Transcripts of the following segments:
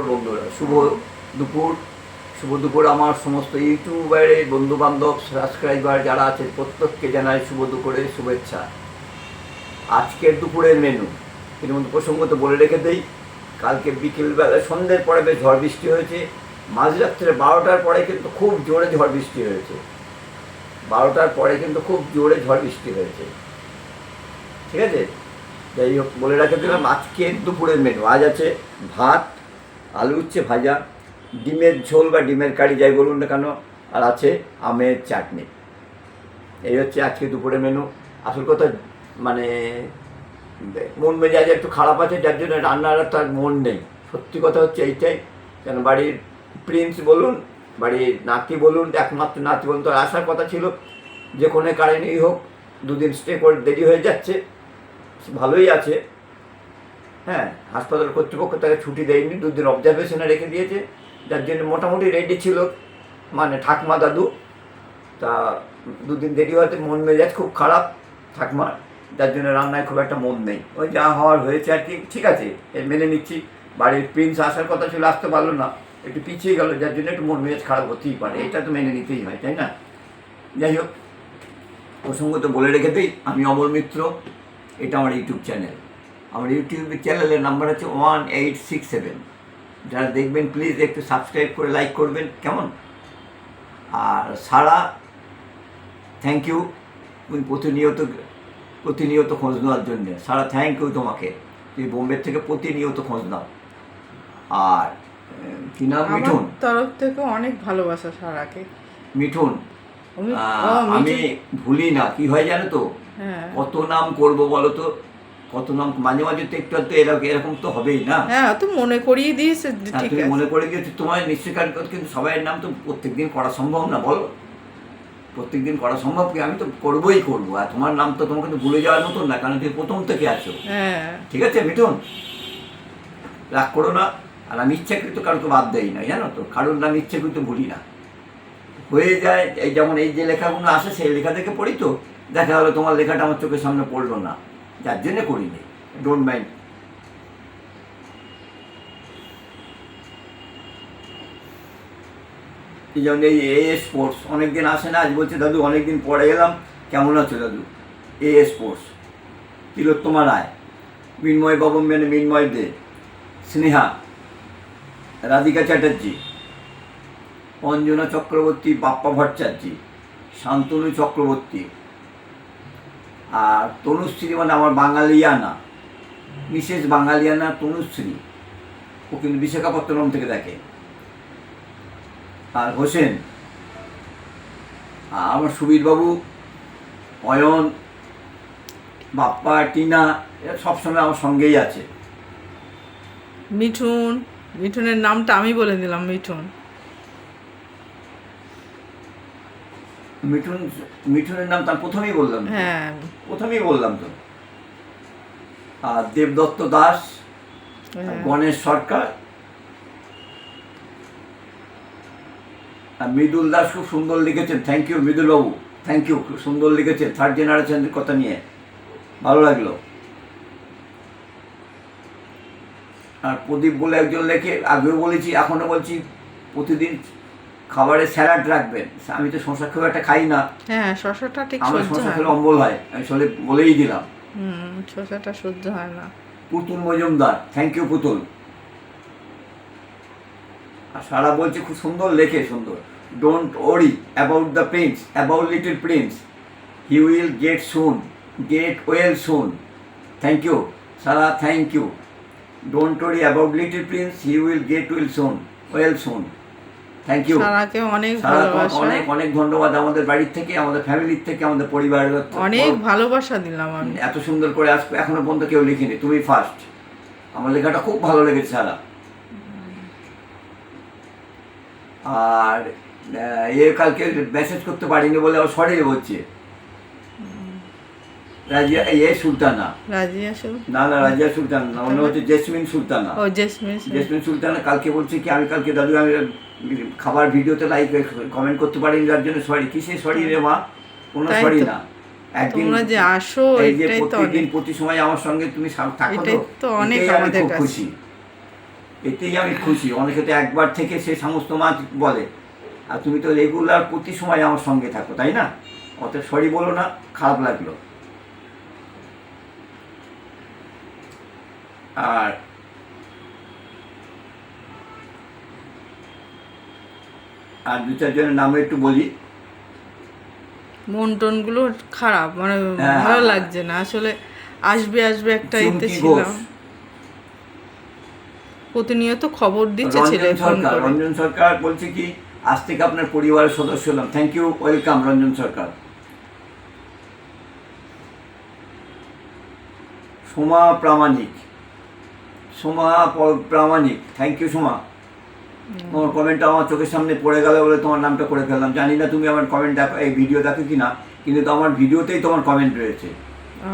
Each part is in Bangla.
দুপুর, বন্ধুরা। শুভ দুপুর। শুভ দুপুর আমার সমস্ত ইউটিউবারের বন্ধু বান্ধব সাবস্ক্রাইবার যারা আছে প্রত্যেককে জানাই শুভ দুপুরের শুভেচ্ছা। আজকের দুপুরের মেনু এর মধ্যে প্রসঙ্গত বলে রেখে দেই। কালকে বিকেলবেলা, সন্ধ্যের পরে বেশ ঝড় বৃষ্টি হয়েছে। মাঝরাত্রে বারোটার পরে কিন্তু খুব জোরে ঝড় বৃষ্টি হয়েছে। বারোটার পরে কিন্তু খুব জোরে ঝড় বৃষ্টি হয়েছে। ঠিক আছে? যাই হোক, বলে রাখে দিলাম আজকের দুপুরের মেনু আজ আছে ভাত আলু উচ্ছে ভাজা, ডিমের ঝোল বা ডিমের কারি যাই বলুন না কেন, আর আছে আমের চাটনি। এই হচ্ছে আজকে দুপুরের মেনু আসল কথা মানে মন মেজাজ একটু খারাপ আছে, যার জন্য রান্নার তার মন নেই। সত্যি কথা হচ্ছে এইটাই। কেন, বাড়ির প্রিন্স বলুন, বাড়ির নাতি বলুন, একমাত্র নাতি বলুন, তো আসার কথা ছিল। যে কোনো কারণেই হোক, দুদিন স্টে করে দেরি হয়ে যাচ্ছে। ভালোই আছে। হ্যাঁ হাসপাতাল কর্তৃপক্ষ তাকে ছুটি দেয়নি, দুদিন অবজারভেশনে রেখে দিয়েছে। যার জন্য মোটামুটি রেডি ছিল মানে ঠাকমা দাদু। তা দুদিন দেরি হওয়াতে মন মেজাজ খুব খারাপ ঠাকমার যার জন্য রান্নায় খুব একটা মন নেই। ওই যা হওয়ার হয়েছে আর কি, ঠিক আছে, এ মেনে নিচ্ছি। বাড়ির প্রিন্স আসার কথা ছিল, আসতে পারল না, একটু পিছিয়ে গেল, যার জন্য একটু মন মেজাজ খারাপ হতেই পারে। এটা তো মেনে নিতেই হয়, তাই না? যাই হোক, প্রসঙ্গ তো বলে রেখে দিই, আমি অমর মিত্র, এটা আমার ইউটিউব চ্যানেল আমার ইউটিউব চ্যানেলের নাম্বার হচ্ছে ওয়ান এইট সিক্স সেভেন যারা দেখবেন প্লিজ একটু সাবস্ক্রাইব করে লাইক করবেন কেমন? আর সারা থ্যাংক ইউ তুমি প্রতিনিয়ত প্রতিনিয়ত খোঁজ নেওয়ার জন্যে। সারা থ্যাংক ইউ তোমাকে। তুমি বোম্বে থেকে প্রতিনিয়ত খোঁজ নাও। আর কি নাম? মিঠুন। তরফ থেকে অনেক ভালোবাসা সারাকে। আমি- মিঠুন। আমি ভুলি না কি হয় জানো তো? হ্যাঁ। কত নাম করব বলো তো? কত নাম মাঝে মাঝে তো একটু তো এরকম এরকম তো হবেই না? হ্যাঁ তো মনে করিয়ে দিয়েছে হ্যাঁ, ঠিক আছে। মনে করে গিয়েছো তোমার নিশ্চয়ই কারণ কিন্তু সবাইয়ের নাম তো প্রত্যেকদিন করা সম্ভব না বলো। প্রত্যেকদিন করা সম্ভব কি? আমি তো করবোই করব আর তোমার নাম তো তোমাকে তো ভুলে যাওয়ার মতন না কারণ তুমি প্রথম থেকে আছো। হ্যাঁ। ঠিক আছে মিঠুন? রাগ করো না আর আমি ইচ্ছাকৃত কারোকে বাদ দেই না জানো তো? কারোর নাম ইচ্ছাকৃত ভুলি না। হয়ে যায় এই যেমন এই যে লেখাগুলো আসে সেই লেখা থেকে পড়ি তো? দেখা গেলো তোমার লেখাটা আমার চোখের সামনে পড়ল না। যার জন্যে করিনি। ডোন্ট মাইন্ড এই যেমন এই এ স্পোর্টস অনেকদিন আসে না, আজ বলছে, দাদু, অনেকদিন পরে এলাম। কেমন আছো, দাদু? এ স্পোর্টস তিলোত্তমা রায় মিন্ময় বাবু মেনে মিন্ময় দে, স্নেহা, রাধিকা চ্যাটার্জি, অঞ্জনা চক্রবর্তী, বাপ্পা ভট্টাচার্যী, শান্তনু চক্রবর্তী আর তনুশ্রী মানে আমার বাঙালিয়ানা। মিসেস বাঙালিয়ানা তনুশ্রী। ও কিন্তু বিশাখাপত্তনম থেকে দেখে। আর হোসেন, আর আমার সুবীরবাবু, অয়ন, বাপ্পা, টিনা, এরা সবসময় আমার সঙ্গেই আছে। মিঠুন, মিঠুনের নামটা আমি বলে দিলাম, মিঠুন। মিঠুন মিঠুনের নাম তার প্রথমেই বললাম হ্যাঁ। প্রথমেই বললাম তো। আর দেবদত্ত দাস হ্যাঁ। গণেশ সরকার আর মৃদুল দাস খুব সুন্দর লিখেছেন। Thank you Mridul Babu thank you খুব সুন্দর লিখেছেন। থার্ড জেনারেশনের কথা নিয়ে। ভালো লাগল। আর প্রদীপ বলে একজন লেখে আগেও বলেছি এখনও বলছি প্রতিদিন খাবারে স্যালাড রাখবেন। আমি তো শশা খুব একটা খাই না। হ্যাঁ শশাটা ঠিক আমার শশা হয়। খেলে অম্বল হয়। আমি আসলে বলেই দিলাম। হুম শশাটা সহ্য হয় না। পুতুল মজুমদার। থ্যাংক ইউ পুতুল। আর সারা বলছে খুব সুন্দর লেখে সুন্দর। Don't worry about the prince about little prince he will get soon get well soon thank you Sara thank you don't worry about little prince he will get will soon well soon thank you সারাকে অনেক ভালোবাসা। অনেক অনেক ধন্যবাদ আমাদের বাড়ির থেকে আমাদের ফ্যামিলির থেকে আমাদের পরিবারের অনেক ভালোবাসা দিলাম আমি। এত সুন্দর করে আজ এখনও পর্যন্ত কেউ লিখিনি তুমি ফার্স্ট আমার লেখাটা খুব ভালো লেগেছে সারা আর এ কালকে মেসেজ করতে পারিনি বলে আবার সরি বলছে। রাজিয়া এ সুলতানা। রাজিয়া না না রাজিয়া সুলতানা না অন্য হচ্ছে জেসমিন সুলতানা। ও জেসমিন জেসমিন সুলতানা কালকে বলছে কি আমি কালকে দাদু আমি খাবার ভিডিওতে লাইক কমেন্ট করতে পারিনি যার জন্য সরি কিসে সরি রে মা? কোনো সরি না। একদিন তোমরা যে আসো এই যে এটাই তো অনেক। প্রতি সময় আমার সঙ্গে তুমি থাকো তো। অনেক আমাদের কাছে। খুশি। এতেই আমি খুশি। অনেকে তো একবার থেকে সে সমস্ত মাছ বলে। আর তুমি তো রেগুলার প্রতি সময় আমার সঙ্গে থাকো তাই না? অত সরি বলো না খারাপ লাগল। আর আর দু চারজনের নাম একটু বলি। মন টনগুলো খারাপ মানে হ্যাঁ। ভালো লাগছে না। আসলে আসবে আসবে একটা ইতে ছিলাম। প্রতিনিয়ত খবর দিচ্ছে ছেলে সরকার রঞ্জন সরকার বলছে কি আজ থেকে আপনার পরিবারের সদস্য হলাম। Thank you welcome Ranjan Sarkar. Soma Pramanik. Soma Pramanik. Thank you Soma. তোমার কমেন্টটা আমার চোখের সামনে পড়ে গেল বলে তোমার নামটা করে ফেললাম। জানি না তুমি আমার কমেন্ট দেখো এই ভিডিও দেখো কি না কিন্তু আমার ভিডিওতেই তোমার কমেন্ট রয়েছে। ও,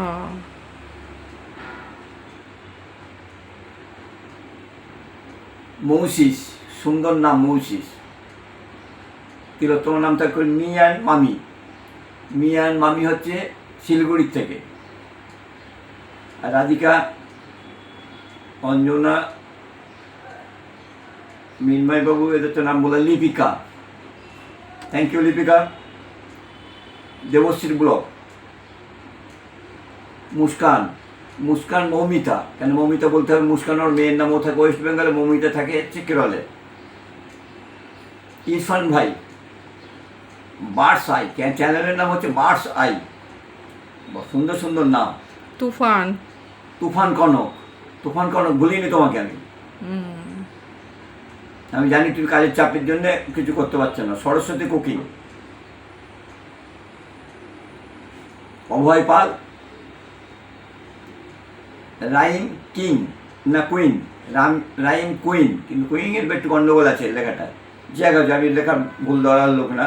মৌসিস সুন্দর নাম মৌসিস। তিলোত্তম নামটা করে মিয়ান মামি। মিয়ান মামি হচ্ছে শিলিগুড়ির থেকে। আর রাধিকা অঞ্জনা মিনময়বাবু এদের তো নাম বলে Lipika. Thank you Lipika. Debashree block Muskan. Muskan Moumita. কেন মৌমিতা বলতে হবে? মুস্কান ওর মেয়ের নামও থাকে ওয়েস্ট বেঙ্গলে মৌমিতা থাকে হচ্ছে কেরলে ইরফান ভাই। বার্স আই চ্যানেলের নাম হচ্ছে বার্স আই সুন্দর সুন্দর নাম। তুফান। তুফান কনক। তুফান কনক ভুলিনি তোমাকে আমি। আমি জানি তুমি কাজের চাপের জন্য কিছু করতে পারছ না। Saraswati cooking Abhay Pal. Rhyme king, না কুইন, রাম, রাইম কুইন। কিন্তু কুইনের একটু গন্ডগোল আছে লেখাটা জায়গা আমি লেখা ভুল ধরার লোক না।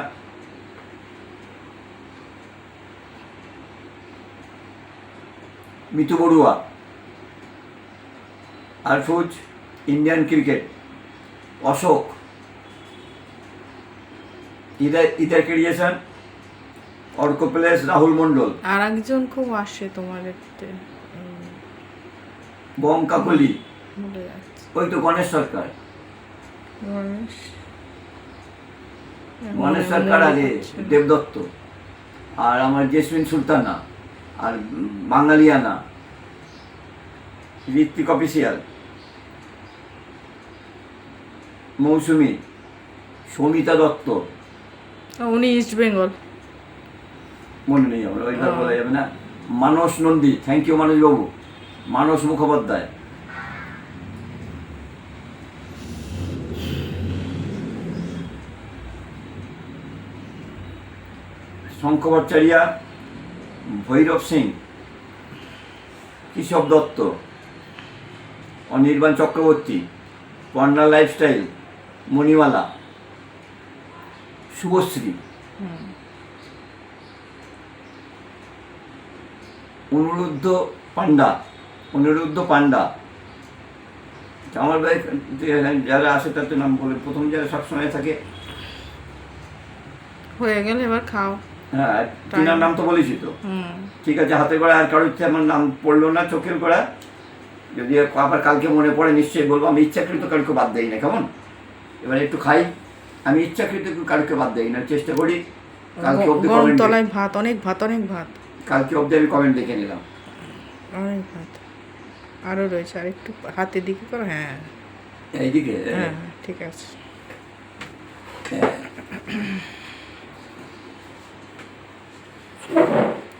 মিতু বড়ুয়া। আলফুজ ইন্ডিয়ান ক্রিকেট। অশোক। ইদার ইদার ক্রিয়েশন অর্ক প্লেস রাহুল মন্ডল আর একজন খুব আসে তোমার উম, বম কাকলি। ওই তো গণেশ সরকার। গণেশ? গণেশ সরকার আগে দেবদত্ত। আর আমার জেসমিন সুলতানা। আর বাঙালিয়ানা। ঋত্বিক অফিসিয়াল মৌসুমি সমিতা দত্ত। উনি ইস্ট বেঙ্গল মনে নেই আমার ওইভাবে ও। বলা যাবে না। মানস নন্দী থ্যাংক ইউ মানসবাবু মানস মুখোপাধ্যায়। শঙ্খ ভট্টাচারিয়া ভৈরব সিং কেশব দত্ত অনির্বাণ চক্রবর্তী পন্ডা লাইফস্টাইল। মণিমালা শুভশ্রী অনুরুদ্ধ পান্ডা অনুরুদ্ধ পান্ডা আমার ভাই যারা আসে তাদের নাম বলে প্রথম যারা সবসময় থাকে। হয়ে গেলে এবার খাও। হ্যাঁ তিনার নাম তো বলেছি তো। হুম। ঠিক আছে হাতের গোড়া আর কারোর ইচ্ছে আমার নাম পড়ল না চোখের গোড়া। যদি আবার কালকে মনে পড়ে নিশ্চয়ই বলব আমি ইচ্ছাকৃত কাউকে বাদ দেই না কেমন? এবার একটু খাই। আমি ইচ্ছাকৃত কাউকে বাদ দেই না চেষ্টা করি। কালকে অব্দি কমেন্ট তলায় ভাত অনেক ভাত অনেক ভাত। কালকে অব্দি আমি কমেন্ট দেখে নিলাম। অনেক ভাত। আরও রয়েছে আর একটু হাতের দিকে করো হ্যাঁ। এইদিকে? হ্যাঁ ঠিক আছে।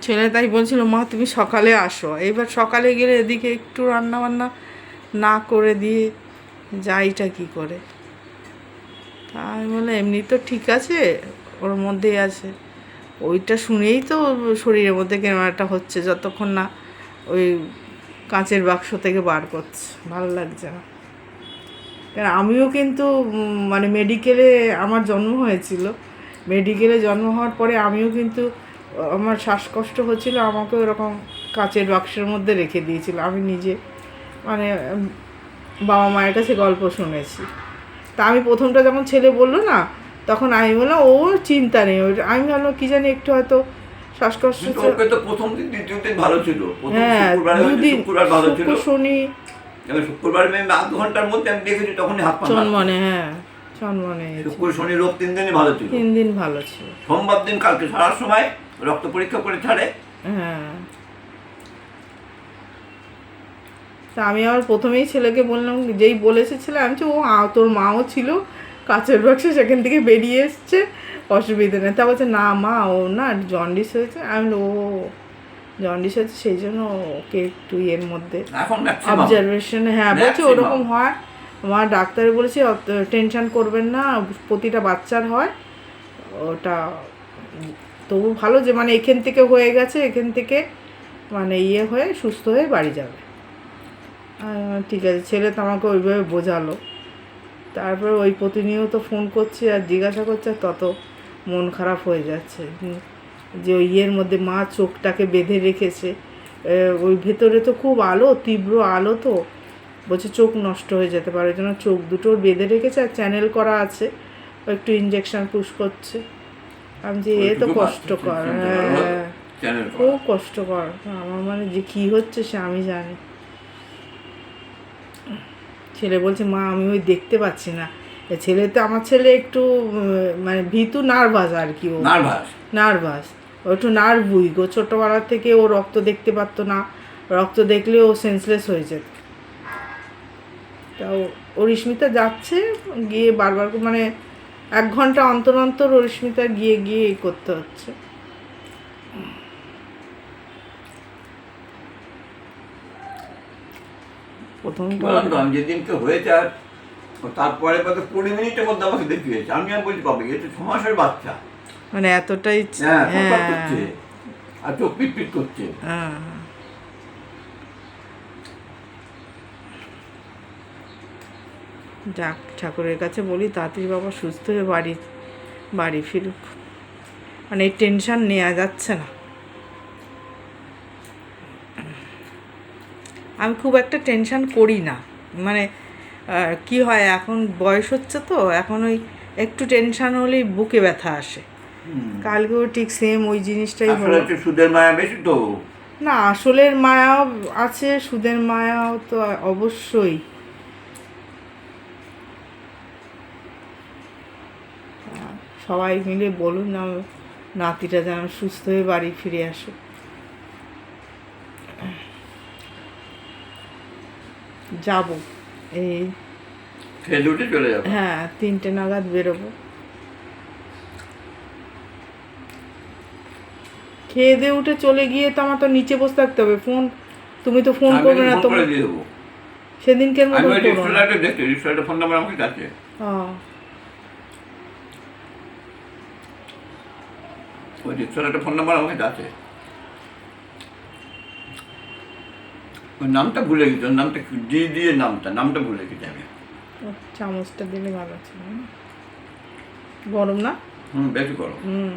ছেলে তাই বলছিল মা তুমি সকালে আসো। এইবার সকালে গেলে এদিকে একটু রান্না বান্না না করে দিয়ে যাইটা কি করে? আমি বলে এমনি তো ঠিক আছে, ওর মধ্যেই আছে। ওইটা শুনেই তো শরীরের মধ্যে কেমন একটা হচ্ছে, যতক্ষণ না ওই কাঁচের বাক্স থেকে বার করছে। ভালো লাগছে না। কারণ আমিও কিন্তু মানে মেডিকেলে আমার জন্ম হয়েছিল। মেডিকেলে জন্ম হওয়ার পরে আমিও কিন্তু, আমার শ্বাসকষ্ট হচ্ছিল, আমাকে ওরকম কাঁচের বাক্সের মধ্যে রেখে দিয়েছিল। আমি নিজে মানে বাবা মায়ের কাছে গল্প শুনেছি। তা আমি প্রথমটা যখন ছেলে বলল না তখন আমি বললাম ওর চিন্তা নেই আমি ভাবলাম কি জানি একটু হয়তো শ্বাসকষ্ট ওকে তো প্রথম দিন দ্বিতীয় দিন ভালো ছিল। হ্যাঁ শুক্রবার দুদিন ভালো ছিল। শুক্র শনি শুক্রবার আমি আধ ঘণ্টার মধ্যে আমি দেখেছি তখনই হাত পা চনমনে হ্যাঁ চনমনে শুক্র শনি রোগ তিন দিনই ভালো ছিল। তিন দিন ভালো ছিল। সোমবার দিন কালকে সারার সময় রক্ত পরীক্ষা করে ছাড়ে। হ্যাঁ। তা আমি আমার প্রথমেই ছেলেকে বললাম যেই বলেছে ছেলে আমি ও তোর মাও ছিল কাছের বাক্সে সেখান থেকে বেরিয়ে এসছে অসুবিধা নেই। তা বলছে না মা ও না জন্ডিস হয়েছে। আমি ও জন্ডিস হয়েছে সেই জন্য ওকে একটু এর মধ্যে অবজারভেশন হ্যাঁ বলছে ওরকম হয়। আমার ডাক্তার বলেছে টেনশন করবেন না প্রতিটা বাচ্চার হয়। ওটা তবু ভালো যে মানে এখান থেকে হয়ে গেছে এখান থেকে মানে ইয়ে হয়ে সুস্থ হয়ে বাড়ি যাবে। ঠিক আছে ছেলে তো আমাকে ওইভাবে বোঝালো। তারপরে ওই প্রতিনিয়ত ফোন করছে আর জিজ্ঞাসা করছে আর তত মন খারাপ হয়ে যাচ্ছে। যে ওই ইয়ের মধ্যে মা চোখটাকে বেঁধে রেখেছে। ওই ভেতরে তো খুব আলো তীব্র আলো তো। বলছে চোখ নষ্ট হয়ে যেতে পারে ওই জন্য চোখ দুটো বেঁধে রেখেছে আর চ্যানেল করা আছে। ও একটু ইঞ্জেকশন পুশ করছে। আমি যে এ তো কষ্টকর হ্যাঁ চ্যানেল খুব কষ্টকর আমার মানে যে কি হচ্ছে সে আমি জানি। ছেলে বলছে মা আমি ওই দেখতে পাচ্ছি না। ছেলে তো আমার ছেলে একটু মানে ভীতু নার্ভাস আর কি ও। নার্ভাস? নার্ভাস। ও একটু নার্ভুই। গো ছোটোবেলা থেকে ও রক্ত দেখতে পারতো না। রক্ত দেখলে ও সেন্সলেস হয়ে যেত। তা অরিস্মিতা যাচ্ছে গিয়ে বারবার মানে এক ঘণ্টা অন্তর অন্তর অরিস্মিতা গিয়ে গিয়ে এই করতে হচ্ছে। প্রথম বললাম তো? আমি যেদিনকে হয়েছে আর তারপরে কত কুড়ি মিনিটের মধ্যে আমাকে দেখিয়েছে আমি আর বলছি পাবে এটা ছ মাসের বাচ্চা। মানে এতটাই হ্যাঁ হ্যাঁ। আর চোখ করছে। হ্যাঁ। যাক ঠাকুরের কাছে বলি তাড়াতাড়ি বাবা সুস্থ হয়ে বাড়ি বাড়ি ফিরুক। মানে টেনশন নেওয়া যাচ্ছে না। আমি খুব একটা টেনশন করি না। মানে কি হয় এখন বয়স হচ্ছে তো এখন ওই একটু টেনশান হলেই বুকে ব্যথা আসে। কালকেও ঠিক সেম ওই জিনিসটাই হলো। সুদের মায়া বেশি তো? না আসলের মায়াও আছে সুদের মায়াও তো অবশ্যই। সবাই মিলে বলুন না নাতিটা যেন সুস্থ হয়ে বাড়ি ফিরে আসে যাব। এই উঠে চলে যাবে? হ্যাঁ তিনটে নাগাদ বেরোবো। খেয়ে দিয়ে উঠে চলে গিয়ে তো আমার তো নিচে বসে থাকতে হবে। ফোন তুমি তো ফোন করবে না তোমার। সেদিনকের মতো করো ফোন নাম্বার আমার কাছে। ওই রিক্সাটা ফোন নাম্বার আমার কাছে। আছে ওই নামটা ভুলে গেছি নামটা? দিয়ে দিয়ে নামটা নামটা ভুলে গেছি আমি। চামচটা দিলে ভালো ছিল গরম না? হুম বেশি গরম। হুম।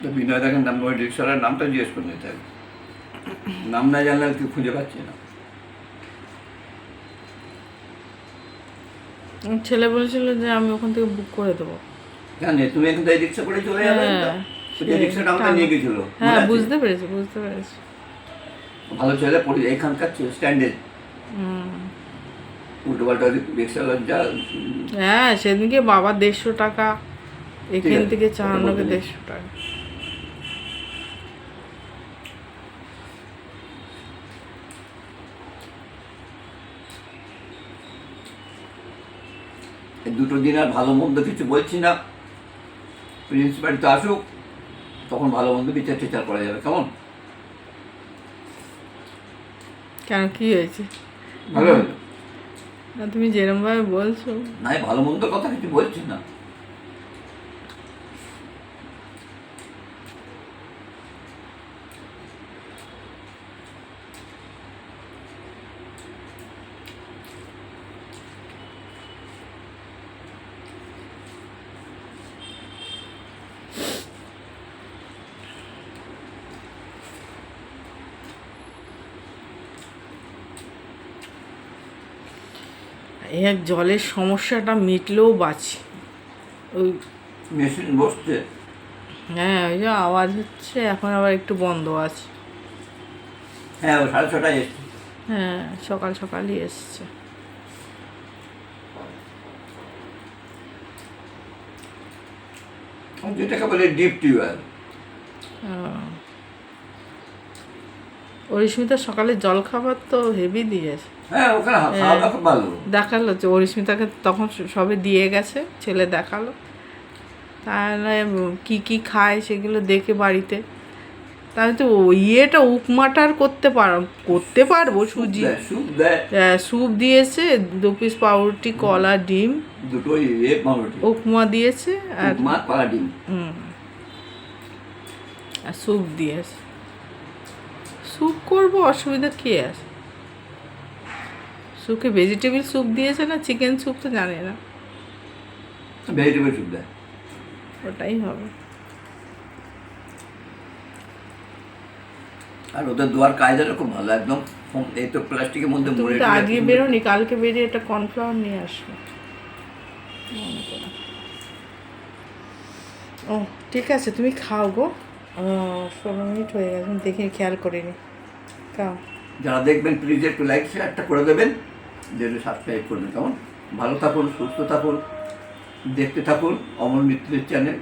তো বিনয় দেখেন নাম ওই রিক্সাটার নামটা জিজ্ঞেস করে নিতে হবে। নাম না জানলে কেউ খুঁজে পাচ্ছি না। ছেলে বলেছিল যে আমি ওখান থেকে বুক করে দেবো। তুমি এখন তাই রিক্সা করে চলে যাবে? হ্যাঁ, রিক্সাটা আমাকে নিয়ে গেছিল হ্যাঁ বুঝতে পেরেছি বুঝতে পেরেছি। ভালো ছেলে পড়ে এখানকার স্ট্যান্ডে উল্টো পাল্টা রিক্সা লজ্জা হ্যাঁ সেদিনকে বাবা দেড়শো টাকা এখান থেকে দেড়শো টাকা। দুটো দিন আর ভালো মন্দ কিছু বলছি না। প্রিন্সিপাল তো আসুক তখন ভালো মন্দ বিচার টিচার করা যাবে কেমন? কেন কি হয়েছে? ভালো হলো? না তুমি যেরমভাবে বলছো। না ভালো মন্দ কথা কিছু বলছি না। এক জলের সমস্যাটা মিটলেও বাঁচি। ওই মেশিন বসছে। হ্যাঁ ওই যে আওয়াজ হচ্ছে এখন আবার একটু বন্ধ আছে। হ্যাঁ সাড়ে ছটায় এসছে। হ্যাঁ সকাল সকালই এসছে। যেটাকে বলে ডিপ টিউবওয়েল অরিস্মিতা সকালে জল খাবার তো হেভি দিয়েছে হ্যাঁ দেখাল যে অরিস্মিতাকে তখন সবে দিয়ে গেছে ছেলে দেখাল। তাহলে কি কি খায় সেগুলো দেখে বাড়িতে। তাহলে তো ইয়েটা উপমাটা আর করতে পার করতে পারব সুজি। স্যুপ স্যুপ দিয়েছে দু পিস পাউরুটি কলা ডিম। এ পাউরুটি। উপমা দিয়েছে হুম। আর স্যুপ দিয়েছে। স্যুপ করব অসুবিধা কি আছে স্যুপে ভেজিটেবল স্যুপ দিয়েছে না চিকেন স্যুপ তো জানে না। ভেজিটেবল স্যুপ দেয়। ওটাই হবে। আর ওদের দোয়ার কায়দাটা খুব ভালো একদম এই তো প্লাস্টিকের মধ্যে তুমি মুড়ে তো সুন্দর- বেরোনি কালকে বেরিয়ে একটা কর্নফ্লাওয়ার নিয়ে আসবে। ও ঠিক আছে তুমি খাও গো। ষোলো মিনিট হয়ে গেছে দেখে খেয়াল করিনি। যারা দেখবেন প্লিজ একটু লাইক শেয়ারটা করে দেবেন। যেটা সাবস্ক্রাইব করবেন, কেমন? ভালো থাকুন, সুস্থ থাকুন, দেখতে থাকুন অমর মিত্রের চ্যানেল